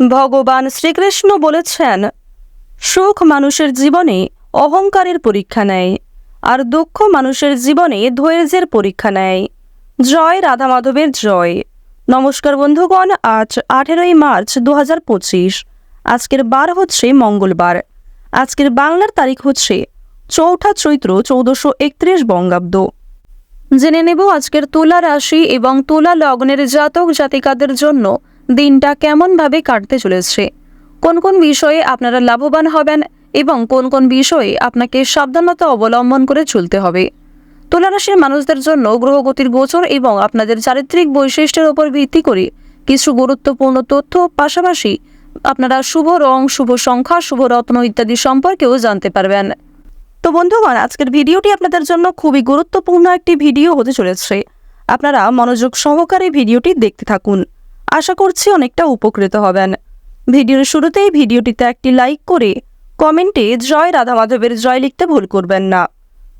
ভগবান শ্রীকৃষ্ণ বলেছেন, সুখ মানুষের জীবনে অহংকারের পরীক্ষা নেয়, আর দুঃখ মানুষের জীবনে ধৈর্যের পরীক্ষা নেয়। জয় রাধা মাধবের জয়। নমস্কার বন্ধুগণ, আজ আঠেরোই মার্চ দু হাজার পঁচিশ। আজকের বার হচ্ছে মঙ্গলবার। আজকের বাংলার তারিখ হচ্ছে চৌঠা চৈত্র চৌদ্দশো একত্রিশ বঙ্গাব্দ। জেনে নেব আজকের তুলা রাশি এবং তুলা লগ্নের জাতক জাতিকাদের জন্য দিনটা কেমনভাবে কাটতে চলেছে? কোন কোন বিষয়ে আপনারা লাভবান হবেন এবং কোন কোন বিষয়ে আপনাকে সাবধানতা অবলম্বন করে চলতে হবে? তুলা রাশির মানুষদের জন্য গ্রহগতির গোচর এবং আপনাদের চারিত্রিক বৈশিষ্ট্যের উপর ভিত্তি করে কিছু গুরুত্বপূর্ণ তথ্য, পাশাপাশি আপনারা শুভ রং, শুভ সংখ্যা, শুভ রত্ন ইত্যাদি সম্পর্কেও জানতে পারবেন। তো বন্ধুগণ, আজকের ভিডিওটি আপনাদের জন্য খুবই গুরুত্বপূর্ণ একটি ভিডিও হতে চলেছে। আপনারা মনোযোগ সহকারে ভিডিওটি দেখতে থাকুন। আশা করছি অনেকটা উপকৃত হবেন। ভিডিওর শুরুতেই ভিডিওটিতে একটি লাইক করে কমেন্টে জয় রাধা মাধবের জয় লিখতে ভুল করবেন না।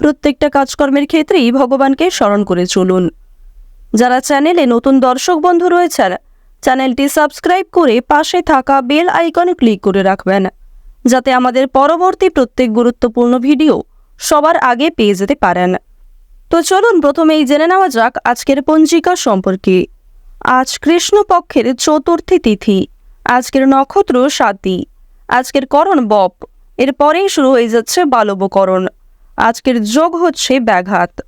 প্রত্যেকটা কাজকর্মের ক্ষেত্রেই ভগবানকে স্মরণ করে চলুন। যারা চ্যানেলে নতুন দর্শক বন্ধু রয়েছেন, চ্যানেলটি সাবস্ক্রাইব করে পাশে থাকা বেল আইকনে ক্লিক করে রাখবেন, যাতে আমাদের পরবর্তী প্রত্যেক গুরুত্বপূর্ণ ভিডিও সবার আগে পেয়ে যেতে পারেন। তো চলুন প্রথমেই জেনে নেওয়া যাক আজকের পঞ্জিকা সম্পর্কে। আজ কৃষ্ণপক্ষের চতুর্থী তিথি। আজকের নক্ষত্র সাতী আজকের করণ বপ। এরপরেই শুরু হয়ে যাচ্ছে বালবকরণ। আজকের যোগ হচ্ছে ব্যাঘাত।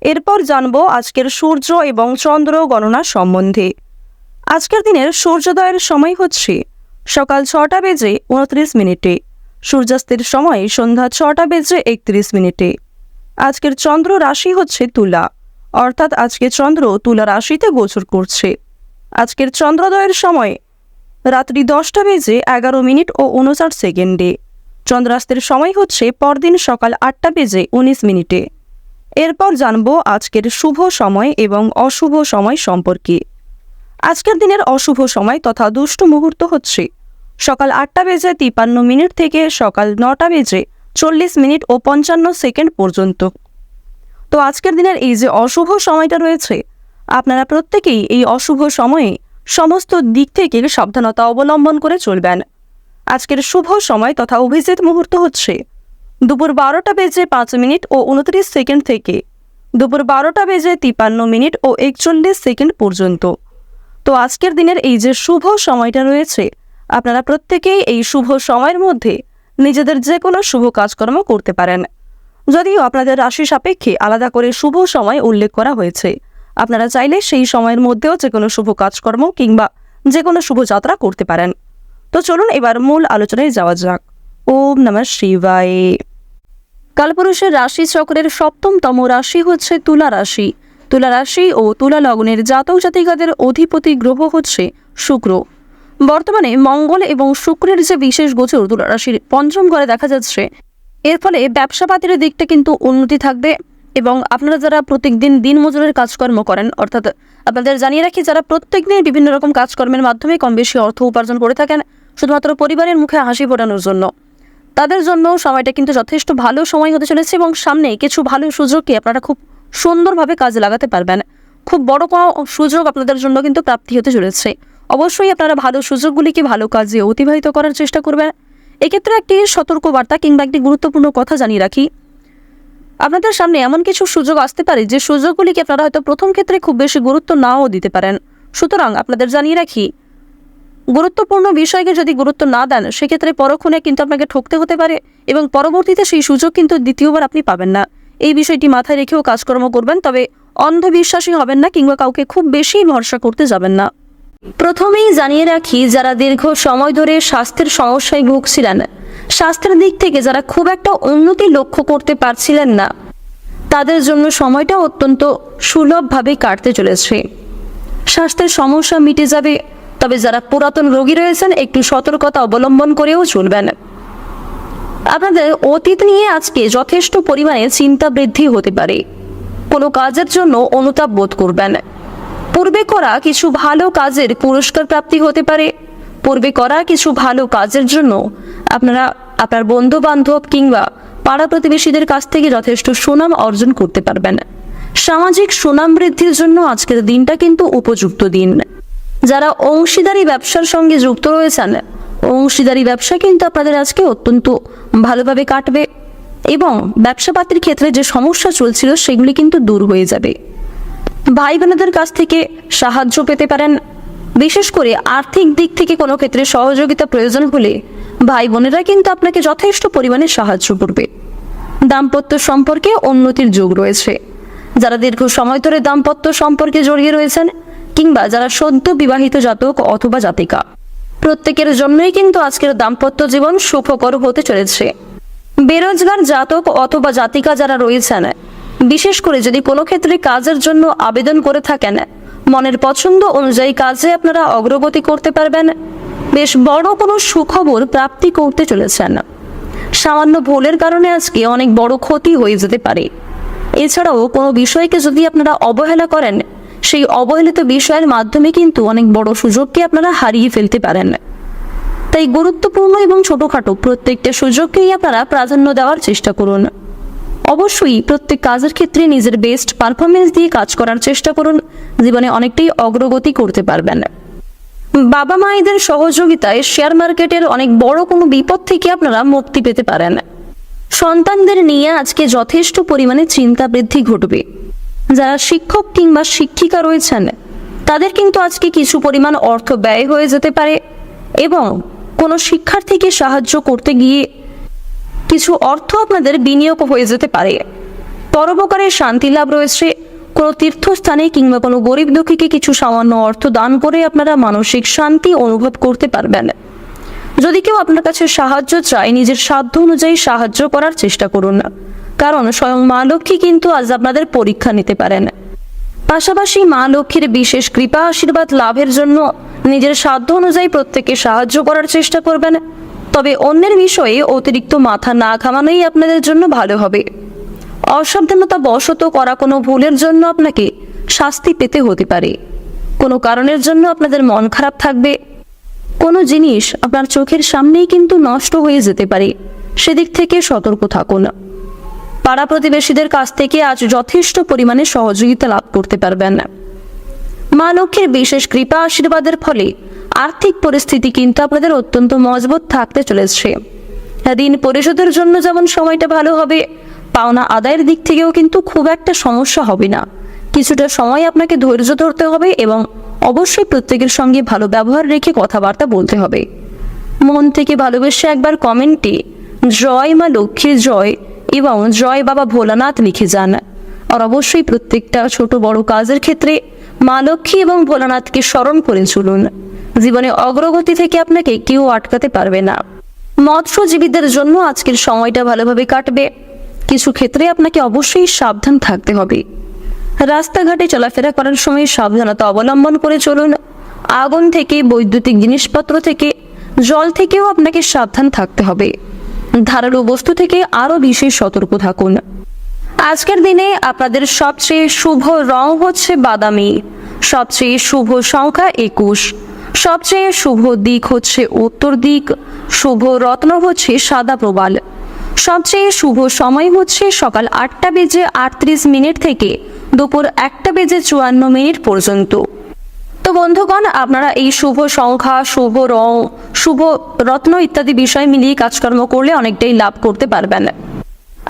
এরপর জানব আজকের সূর্য এবং চন্দ্র গণনা সম্বন্ধে। আজকের দিনের সূর্যোদয়ের সময় হচ্ছে সকাল ছটা বেজে উনত্রিশ মিনিটে। সূর্যাস্তের সময় সন্ধ্যা ছটা বেজে একত্রিশ মিনিটে। আজকের চন্দ্র রাশি হচ্ছে তুলা। অর্থাৎ আজকে চন্দ্র তুলা রাশিতে গোচর করছে। আজকের চন্দ্রোদয়ের সময় রাত্রি দশটা বেজে এগারো মিনিট ও উনষাট সেকেন্ডে। চন্দ্রাস্তের সময় হচ্ছে পরদিন সকাল আটটা বেজে উনিশ মিনিটে। এরপর জানব আজকের শুভ সময় এবং অশুভ সময় সম্পর্কে। আজকের দিনের অশুভ সময় তথা দুষ্ট মুহূর্ত হচ্ছে সকাল আটটা বেজে তিপান্ন মিনিট থেকে সকাল নটা বেজে চল্লিশ মিনিট ও পঞ্চান্ন সেকেন্ড পর্যন্ত। তো আজকের দিনের এই যে অশুভ সময়টা রয়েছে আপনারা প্রত্যেকেই এই অশুভ সময়ে সমস্ত দিক থেকে সাবধানতা অবলম্বন করে চলবেন। আজকের শুভ সময় তথা অভিজিৎ মুহূর্ত হচ্ছে দুপুর বারোটা বেজে পাঁচ মিনিট ও উনত্রিশ সেকেন্ড থেকে। দুপুর বারোটা বেজে তিপান্ন মিনিট ও একচল্লিশ সেকেন্ড পর্যন্ত। তো আজকের দিনের এই যে শুভ সময়টা রয়েছে, আপনারা প্রত্যেকেই এই শুভ সময়ের মধ্যে নিজেদের যে কোনো শুভ কাজকর্ম করতে পারেন। যদিও আপনাদের রাশি সাপেক্ষে আলাদা করে শুভ সময় উল্লেখ করা হয়েছে। আপনারা চাইলে সেই সময়ের মধ্যেও যে কোনো শুভ কাজকর্ম কিংবা যে কোনো শুভ যাত্রা করতে পারেন। তো চলুন এবার মূল আলোচনায় যাওয়া যাক। ওম নমঃ শিবায়। কালপুরুষের রাশি চক্রের সপ্তমতম রাশি হচ্ছে তুলা রাশি। তুলা রাশি ও তুলা লগ্নের জাতক জাতিকাদের অধিপতি গ্রহ হচ্ছে শুক্র। বর্তমানে মঙ্গল এবং শুক্রের যে বিশেষ গোচর তুলা রাশির পঞ্চম ঘরে দেখা যাচ্ছে, এর ফলে ব্যবসাপাতির দিকটা কিন্তু উন্নতি থাকবে। এবং আপনারা যারা প্রত্যেকদিন দিন মজুরের কাজকর্ম করেন, অর্থাৎ আপনাদের জানিয়ে রাখি যারা প্রত্যেকদিন বিভিন্ন রকম কাজকর্মের মাধ্যমে কম বেশি অর্থ উপার্জন করে থাকেন, শুধুমাত্র পরিবারের মুখে হাসি ফোটানোর জন্য। তাদের জন্য সময়টা কিন্তু যথেষ্ট ভালো সময় হতে চলেছে এবং সামনে কিছু ভালো সুযোগকে আপনারা খুব সুন্দরভাবে কাজে লাগাতে পারবেন। খুব বড় কোনো সুযোগ আপনাদের জন্য কিন্তু প্রাপ্তি হতে চলেছে। অবশ্যই আপনারা ভালো সুযোগগুলিকে ভালো কাজে অতিবাহিত করার চেষ্টা করবেন। এক্ষেত্রে একটি সতর্কবার্তা কিংবা একটি গুরুত্বপূর্ণ কথা জানিয়ে রাখি আপনাদের সামনে এমন কিছু সুযোগ আসতে পারে যে সুযোগগুলিকে আপনারা হয়তো প্রথম ক্ষেত্রে খুব বেশি গুরুত্ব নাও দিতে পারেন। সুতরাং আপনাদের জানিয়ে রাখি, গুরুত্বপূর্ণ বিষয়কে যদি গুরুত্ব না দেন, সেক্ষেত্রে পরক্ষণে কিন্তু আপনাকে ঠকতে হতে পারে এবং পরবর্তীতে সেই সুযোগ কিন্তু দ্বিতীয়বার আপনি পাবেন না। এই বিষয়টি মাথায় রেখেও কাজকর্ম করবেন, তবে অন্ধবিশ্বাসী হবেন না কিংবা কাউকে খুব বেশি ভরসা করতে যাবেন না। প্রথমেই জানিয়ে রাখি, যারা দীর্ঘ সময় ধরে স্বাস্থ্যের সমস্যায় ভুগছিলেন, স্বাস্থ্যের দিক থেকে যারা খুব একটা উন্নতি লক্ষ্য করতে পারছিলেন না, তাদের জন্য সময়টা অত্যন্ত সুলভভাবে কাটতে চলেছে। স্বাস্থ্যের সমস্যা মিটে যাবে, তবে যারা পুরাতন রোগী রয়েছেন, একটু সতর্কতা অবলম্বন করেও চলবেন। আপনাদের অতীত নিয়ে আজকে যথেষ্ট পরিমাণে চিন্তা বৃদ্ধি হতে পারে। কোনো কাজের জন্য অনুতাপ বোধ করবেন। পূর্বে করা কিছু ভালো কাজের পুরস্কার প্রাপ্তি হতে পারে। পূর্বে করা কিছু ভালো কাজের জন্য আপনারা আপনার বন্ধু বান্ধব কিংবা পাড়া প্রতিবেশীদের কাছ থেকে যথেষ্ট সুনাম অর্জন করতে পারবেন। সামাজিক সুনাম বৃদ্ধির জন্য আজকের দিনটা কিন্তু উপযুক্ত দিন। যারা অংশীদারি ব্যবসার সঙ্গে যুক্ত রয়েছেন, অংশীদারি ব্যবসা কিন্তু আপনাদের আজকে অত্যন্ত ভালোভাবে কাটবে এবং ব্যবসাপাতির ক্ষেত্রে যে সমস্যা চলছিল, সেগুলি কিন্তু দূর হয়ে যাবে। ভাই বোনদের কাছ থেকে সাহায্য পেতে পারেন। বিশেষ করে আর্থিক দিক থেকে কোনো ক্ষেত্রে সহযোগিতা প্রয়োজন হলে ভাই বোনেরা কিন্তু আপনাকে যথেষ্ট পরিমাণে সাহায্য করবে। দাম্পত্য সম্পর্কে উন্নতির যোগ রয়েছে। যারা দীর্ঘ সময় ধরে দাম্পত্য সম্পর্কে জড়িয়ে রয়েছেন কিংবা যারা সদ্য বিবাহিত জাতক অথবা জাতিকা, প্রত্যেকের জন্যই কিন্তু আজকের দাম্পত্য জীবন সুখকর হতে চলেছে। বেরোজগার জাতক অথবা জাতিকা যারা রয়েছেন বিশেষ করে যদি কোনো ক্ষেত্রে কাজের জন্য আবেদন করে থাকেন, মনের পছন্দ অনুযায়ী কাজে আপনারা অগ্রগতি করতে পারবেন। বেশ বড় কোনো সুখবর প্রাপ্তি করতে চলেছেন। সামান্য ভুলের কারণে আজকে অনেক বড় ক্ষতি হয়ে যেতে পারে। এছাড়াও কোনো বিষয়কে যদি আপনারা অবহেলা করেন, সেই অবহেলিত বিষয়ের মাধ্যমে কিন্তু অনেক বড় সুযোগকে আপনারা হারিয়ে ফেলতে পারেন। তাই গুরুত্বপূর্ণ এবং ছোটখাটো প্রত্যেকটা সুযোগকেই আপনারা প্রাধান্য দেওয়ার চেষ্টা করুন। অবশ্যই প্রত্যেক কাজের ক্ষেত্রে নিজের বেস্ট পারফরমেন্স দিয়ে কাজ করার চেষ্টা করুন। জীবনে অনেকটাই অগ্রগতি করতে পারবেন। বাবা মায়েদের সহযোগিতায় শেয়ার মার্কেটের অনেক বড় কোনো বিপদ থেকে আপনারা মুক্তি পেতে পারেন। সন্তানদের নিয়ে আজকে যথেষ্ট পরিমাণে চিন্তা বৃদ্ধি ঘটবে। যারা শিক্ষক কিংবা শিক্ষিকা রয়েছেন, তাদের কিন্তু আজকে কিছু পরিমাণ অর্থ ব্যয় হয়ে যেতে পারে এবং কোনো শিক্ষার্থীকে সাহায্য করতে গিয়ে কিছু অর্থ আপনাদের বিনিয়োগ হয়ে যেতে পারে। পরোপকারের শান্তি লাভ রয়েছে। কোনো তীর্থস্থানে কিংবা কোনো গরিব দুঃখীকে কিছু সামান্য অর্থ দান করে আপনারা মানসিক শান্তি অনুভব করতে পারবেন। যদি কেউ আপনার কাছে সাহায্য চায়, নিজের সাধ্য অনুযায়ী সাহায্য করার চেষ্টা করুন কারণ স্বয়ং মা লক্ষ্মী কিন্তু আজ আপনাদের পরীক্ষা নিতে পারেন। পাশাপাশি মা লক্ষ্মীর বিশেষ কৃপা, আশীর্বাদ লাভের জন্য নিজের সাধ্য অনুযায়ী প্রত্যেকে সাহায্য করার চেষ্টা করবেন। তবে অন্যের বিষয়ে অতিরিক্ত মাথা না ঘামানোই আপনাদের জন্য ভালো হবে। অসাবধানতা বশত করা কোনো ভুলের জন্য আপনাকে শাস্তি পেতে হতে পারে। কোনো কারণের জন্য আপনাদের মন খারাপ থাকবে। কোনো জিনিস আপনার চোখের সামনেই কিন্তু নষ্ট হয়ে যেতে পারে। সেদিক থেকে সতর্ক থাকুন। পাড়া প্রতিবেশীদের কাছ থেকে আজ যথেষ্ট পরিমাণে সহযোগিতা লাভ করতে পারবেন। মা লক্ষ্মীর বিশেষ কৃপা আশীর্বাদের ফলে আর্থিক পরিস্থিতি কিন্তু আপনাদের অত্যন্ত মজবুত থাকতে চলেছে। ঋণ পরিশোধের জন্য যেমন সময়টা ভালো হবে, পাওনা আদায়ের দিক থেকেও কিন্তু খুব একটা সমস্যা হবে না। কিছুটা সময় আপনাকে ধৈর্য ধরতে হবে এবং অবশ্যই প্রত্যেকের সঙ্গে ভালো ব্যবহার রেখে কথাবার্তা বলতে হবে। মন থেকে ভালোবেসে একবার কমেন্টে, জয় মা লক্ষ্মীর জয়। এবং জয় বাবা ভোলানাথ লিখে যান। আর অবশ্যই প্রত্যেকটা ছোট বড় কাজের ক্ষেত্রে মা লক্ষ্মী এবং ভোলানাথকে স্মরণ করে চলুন। জীবনে অগ্রগতি থেকে আপনাকে কেউ আটকাতে পারবে না। মৎস্যজীবীদের জন্য আজকের সময়টা ভালোভাবে কাটবে। কিছু ক্ষেত্রে আপনাকে অবশ্যই সাবধান থাকতে হবে। রাস্তাঘাটে চলাফেরা করার সময় সাবধানতা অবলম্বন করে চলুন। আগুন থেকে, বৈদ্যুতিক জিনিসপত্র থেকে, জল থেকেও আপনাকে সাবধান থাকতে হবে। ধারালো বস্তু থেকে আরও বিশেষ সতর্ক থাকুন। আজকের দিনে আপনাদের সবচেয়ে শুভ রং হচ্ছে বাদামি। সবচেয়ে শুভ সংখ্যা একুশ। সবচেয়ে শুভ দিক হচ্ছে উত্তর দিক। শুভ রত্ন হচ্ছে সাদা প্রবাল। সবচেয়ে শুভ সময় হচ্ছে সকাল আটটা বেজে আটত্রিশ মিনিট থেকে দুপুর একটা বেজে চুয়ান্ন মিনিট পর্যন্ত। তো বন্ধুগণ, আপনারা এই শুভ সংখ্যা, শুভ রং, শুভ রত্ন ইত্যাদি বিষয় মিলিয়ে কাজকর্ম করলে অনেকটাই লাভ করতে পারবেন।